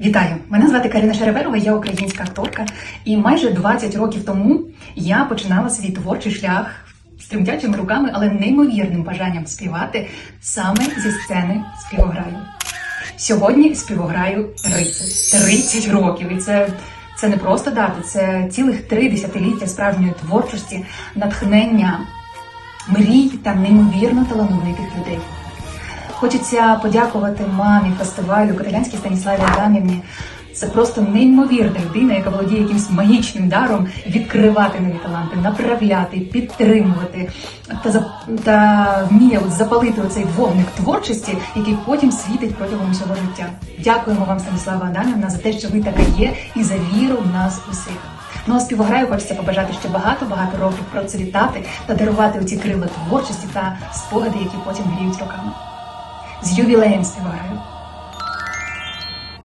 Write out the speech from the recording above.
Вітаю! Мене звати Карина Шереберова, я українська акторка. І майже 20 років тому я починала свій творчий шлях з тремтячими руками, але неймовірним бажанням співати саме зі сцени співограю. Сьогодні співограю 30. 30 років. І це, це не просто дати, це цілих три десятиліття справжньої творчості, натхнення, мрій та неймовірно талановитих людей. Хочеться подякувати мамі фестивалю Каталянській Станіславі Адамівні. Це просто неймовірна людина, яка володіє якимось магічним даром відкривати нові таланти, направляти, підтримувати та та вміє от запалити оцей вогник творчості, який потім світить протягом всього життя. Дякуємо вам, Станіслава Адамівна, за те, що ви така є, і за віру в нас усіх. Ну а співограю хочеться побажати ще багато-багато років процвітати та дарувати оці крила творчості та спогади, які потім гріють роками. З ювілеєм співограю!